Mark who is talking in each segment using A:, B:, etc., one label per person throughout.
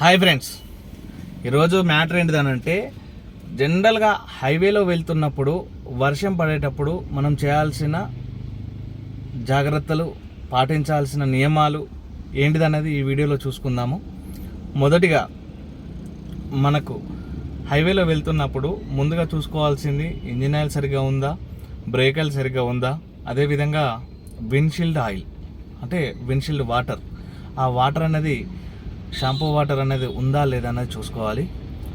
A: Hi friends. ఈరోజు matter ఏంటిదనంటే జనరల్గా హైవేలో వెళ్తున్నప్పుడు వర్షం పడేటప్పుడు మనం చేయాల్సిన జాగ్రత్తలు పాటించాల్సిన నియమాలు ఏంటిదనేది ఈ వీడియోలో చూసుకుందాము. మొదటిగా మనకు హైవేలో వెళ్తున్నప్పుడు ముందుగా చూసుకోవాల్సింది ఇంజిన్ ఆయిల్ సరిగ్గా ఉందా బ్రేక్ ఆయిల్ సరిగ్గా ఉందా అదేవిధంగా విండ్షీల్డ్ ఆయిల్ అంటే విండ్షీల్డ్ వాటర్ ఆ వాటర్ అనేది షాంపూ వాటర్ అనేది ఉందా లేదా అనేది చూసుకోవాలి.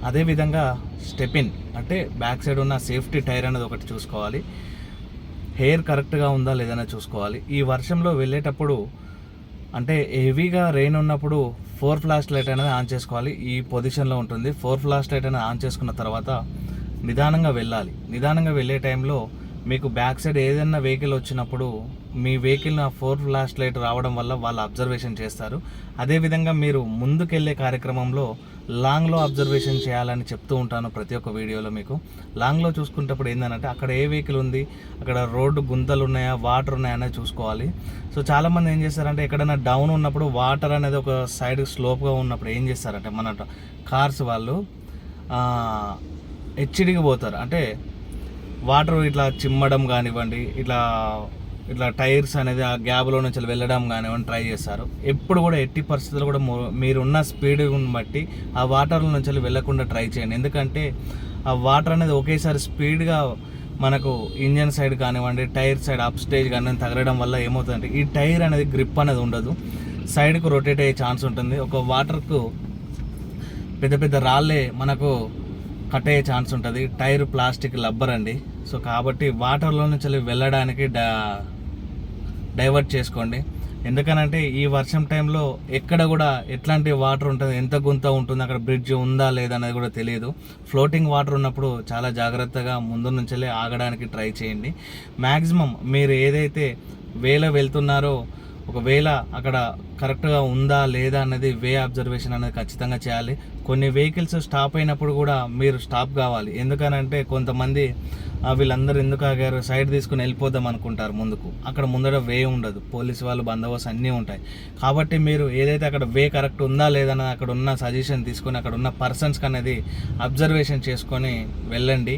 A: అదేవిధంగా స్టెపిన్ అంటే బ్యాక్ సైడ్ ఉన్న సేఫ్టీ టైర్ అనేది ఒకటి చూసుకోవాలి. హెయిర్ కరెక్ట్గా ఉందా లేదనేది చూసుకోవాలి. ఈ వర్షంలో వెళ్ళేటప్పుడు అంటే హెవీగా రెయిన్ ఉన్నప్పుడు ఫోర్ ఫ్లాష్ లైట్ అనేది ఆన్ చేసుకోవాలి. ఈ పొజిషన్లో ఉంటుంది. ఫోర్ ఫ్లాష్ లైట్ అనేది ఆన్ చేసుకున్న తర్వాత నిదానంగా వెళ్ళాలి. నిదానంగా వెళ్ళే టైంలో మీకు బ్యాక్ సైడ్ ఏదైనా వెహికల్ వచ్చినప్పుడు మీ వెహికల్ ఆ ఫోర్ ఫ్లాష్ లైట్ రావడం వల్ల వాళ్ళు అబ్జర్వేషన్ చేస్తారు. అదేవిధంగా మీరు ముందుకెళ్ళే కార్యక్రమంలో లాంగ్లో అబ్జర్వేషన్ చేయాలని చెప్తూ ఉంటాను ప్రతి ఒక్క వీడియోలో మీకు. లాంగ్లో చూసుకునేటప్పుడు ఏంటంటే అక్కడ ఏ వెహికల్ ఉంది అక్కడ రోడ్డు గుంతలు ఉన్నాయా వాటర్ ఉన్నాయా అనేది చూసుకోవాలి. సో చాలామంది ఏం చేస్తారంటే ఎక్కడైనా డౌన్ ఉన్నప్పుడు వాటర్ అనేది ఒక సైడ్ స్లోప్గా ఉన్నప్పుడు ఏం చేస్తారంటే మన కార్స్ వాళ్ళు హెచ్డికి పోతారు. అంటే వాటర్ ఇట్లా చిమ్మడం కానివ్వండి ఇట్లా ఇట్లా టైర్స్ అనేది ఆ గ్యాబ్లో నుంచి వెళ్ళడం కానివ్వండి ట్రై చేస్తారు. ఎప్పుడు కూడా ఎట్టి పరిస్థితుల్లో కూడా మీరున్న స్పీడ్ బట్టి ఆ వాటర్ల నుంచి వెళ్ళకుండా ట్రై చేయండి. ఎందుకంటే ఆ వాటర్ అనేది ఒకేసారి స్పీడ్గా మనకు ఇంజన్ సైడ్ కానివ్వండి టైర్ సైడ్ అప్ స్టేజ్ కానీ తగలడం వల్ల ఏమవుతుందంటే ఈ టైర్ అనేది గ్రిప్ అనేది ఉండదు. సైడ్కు రొటేట్ అయ్యే ఛాన్స్ ఉంటుంది. ఒక వాటర్కు పెద్ద పెద్ద రాళ్ళే మనకు కట్ అయ్యే ఛాన్స్ ఉంటుంది. టైర్ ప్లాస్టిక్ లబ్బర్ అండి. సో కాబట్టి వాటర్లో నుంచి వెళ్ళడానికి డా డైవర్ట్ చేసుకోండి. ఎందుకనంటే ఈ వర్షం టైంలో ఎక్కడ కూడా ఎట్లాంటి వాటర్ ఉంటుంది ఎంత గుంత ఉంటుంది అక్కడ బ్రిడ్జ్ ఉందా లేదా అనేది కూడా తెలియదు. ఫ్లోటింగ్ వాటర్ ఉన్నప్పుడు చాలా జాగ్రత్తగా ముందు నుంచి ఆగడానికి ట్రై చేయండి. మ్యాక్సిమం మీరు ఏదైతే వేల వెళ్తున్నారో ఒకవేళ అక్కడ కరెక్ట్గా ఉందా లేదా అనేది వే అబ్జర్వేషన్ అనేది ఖచ్చితంగా చేయాలి. కొన్ని వెహికల్స్ స్టాప్ అయినప్పుడు కూడా మీరు స్టాప్ కావాలి. ఎందుకనంటే కొంతమంది వీళ్ళందరూ ఎందుకు ఆగారు? సైడ్ తీసుకుని వెళ్ళిపోదాం అనుకుంటారు ముందుకు. అక్కడ ముందర వే ఉండదు. పోలీసు వాళ్ళు బందోబస్తు అన్నీ ఉంటాయి. కాబట్టి మీరు ఏదైతే అక్కడ వే కరెక్ట్ ఉందా లేదన్నది అక్కడ ఉన్న సజెషన్ తీసుకొని అక్కడ ఉన్న పర్సన్స్కి అనేది అబ్జర్వేషన్ చేసుకొని వెళ్ళండి.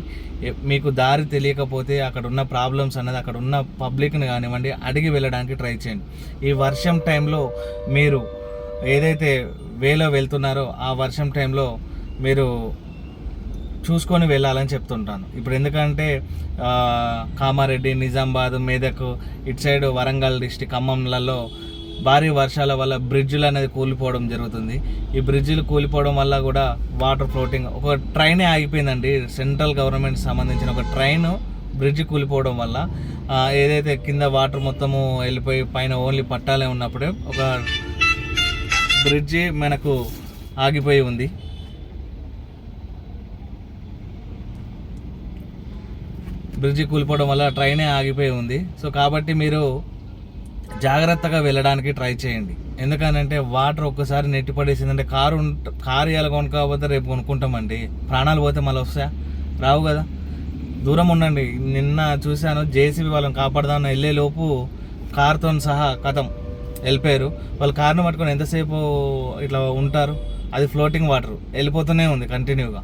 A: మీకు దారి తెలియకపోతే అక్కడ ఉన్న ప్రాబ్లమ్స్ అనేది అక్కడ ఉన్న పబ్లిక్ని కానివ్వండి అడిగి వెళ్ళడానికి ట్రై చేయండి. ఈ వర్షం టైంలో మీరు ఏదైతే వేలో వెళ్తున్నారో ఆ వర్షం టైంలో మీరు చూసుకొని వెళ్ళాలని చెప్తుంటాను. ఇప్పుడు ఎందుకంటే కామారెడ్డి నిజామాబాద్ మెదక్ ఇటు సైడ్ వరంగల్ డిస్టిక్ ఖమ్మంలలో భారీ వర్షాల వల్ల బ్రిడ్జ్లు అనేది కూలిపోవడం జరుగుతుంది. ఈ బ్రిడ్జ్లు కూలిపోవడం వల్ల కూడా వాటర్ ఫ్లోటింగ్ ఒక ట్రైనే ఆగిపోయిందండి. సెంట్రల్ గవర్నమెంట్ సంబంధించిన ఒక ట్రైన్ బ్రిడ్జ్ కూలిపోవడం వల్ల ఏదైతే కింద వాటర్ మొత్తము వెళ్ళిపోయి పైన ఓన్లీ పట్టాలే ఉన్నప్పుడే ఒక బ్రిడ్జి మనకు ఆగిపోయి ఉంది. బ్రిడ్జి కూలిపోవడం వల్ల ట్రైనే ఆగిపోయి ఉంది. సో కాబట్టి మీరు జాగ్రత్తగా వెళ్ళడానికి ట్రై చేయండి. ఎందుకనంటే వాటర్ ఒక్కసారి నెట్టి పడేసిందంటే కారు కారు ఇవాళ కొనుక్కోకపోతే రేపు కొనుక్కుంటామండి. ప్రాణాలు పోతే మళ్ళీ వస్తాయా? రావు కదా. దూరం ఉండండి. నిన్న చూశాను జేసీబీ వాళ్ళని కాపాడదామని వెళ్ళేలోపు కారుతో కార్తో సహా కథం వెళ్ళిపోయారు. వాళ్ళు కార్ను పట్టుకొని ఎంతసేపు ఇట్లా ఉంటారు? అది ఫ్లోటింగ్ వాటర్. వెళ్ళిపోతూనే ఉంది కంటిన్యూగా.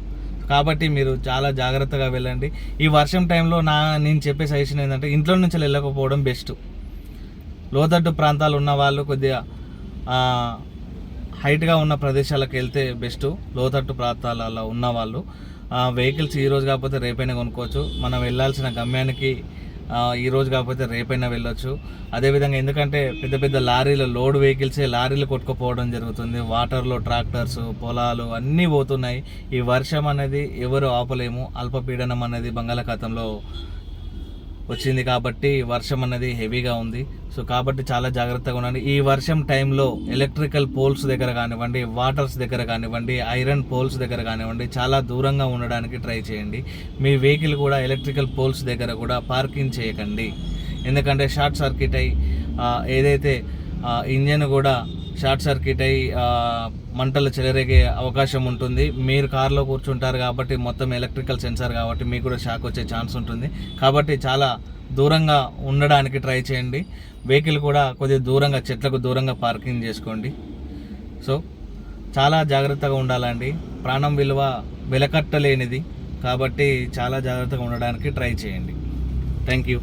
A: కాబట్టి మీరు చాలా జాగ్రత్తగా వెళ్ళండి. ఈ వర్షం టైంలో నా నేను చెప్పే సజెషన్ ఏంటంటే ఇంట్లో నుంచి వెళ్ళకపోవడం బెస్ట్ లోతట్టు ప్రాంతాలు ఉన్న వాళ్ళు కొద్దిగా హైట్గా ఉన్న ప్రదేశాలకు వెళ్తే బెస్ట్ లోతట్టు ప్రాంతాలలో ఉన్న వాళ్ళు వెహికల్స్ ఈరోజు కాకపోతే రేపైనా కొనుక్కోవచ్చు. మనం వెళ్ళాల్సిన గమ్యానికి ఈరోజు కాకపోతే రేపైనా వెళ్ళొచ్చు. అదేవిధంగా ఎందుకంటే పెద్ద పెద్ద లారీలు లోడ్ వెహికల్సే లారీలు కొట్టుకుపోవడం జరుగుతుంది. వాటర్లో ట్రాక్టర్స్ పొలాలు అన్నీ పోతున్నాయి. ఈ వర్షం అనేది ఎవరు ఆపలేము. అల్పపీడనం అనేది బంగాళాఖాతంలో వచ్చింది కాబట్టి వర్షం అనేది హెవీగా ఉంది. సో కాబట్టి చాలా జాగ్రత్తగా ఉండండి. ఈ వర్షం టైంలో ఎలక్ట్రికల్ పోల్స్ దగ్గర కానివ్వండి వాటర్స్ దగ్గర కానివ్వండి ఐరన్ పోల్స్ దగ్గర కానివ్వండి చాలా దూరంగా ఉండడానికి ట్రై చేయండి. మీ వెహికల్ కూడా ఎలక్ట్రికల్ పోల్స్ దగ్గర కూడా పార్కింగ్ చేయకండి. ఎందుకంటే షార్ట్ సర్క్యూట్ అయ్యి ఏదైతే ఇంజన్ కూడా షార్ట్ సర్క్యూట్ అయ్యి మంటలు చెలరేగే అవకాశం ఉంటుంది. మీరు కార్లో కూర్చుంటారు కాబట్టి మొత్తం ఎలక్ట్రికల్ సెన్సార్ కాబట్టి మీకు కూడా షాక్ వచ్చే ఛాన్స్ ఉంటుంది. కాబట్టి చాలా దూరంగా ఉండడానికి ట్రై చేయండి. వెహికల్ కూడా కొద్దిగా దూరంగా చెట్లకు దూరంగా పార్కింగ్ చేసుకోండి. సో చాలా జాగ్రత్తగా ఉండాలండి. ప్రాణం విలువ వెలకట్టలేనిది. కాబట్టి చాలా జాగ్రత్తగా ఉండడానికి ట్రై చేయండి. Thank you.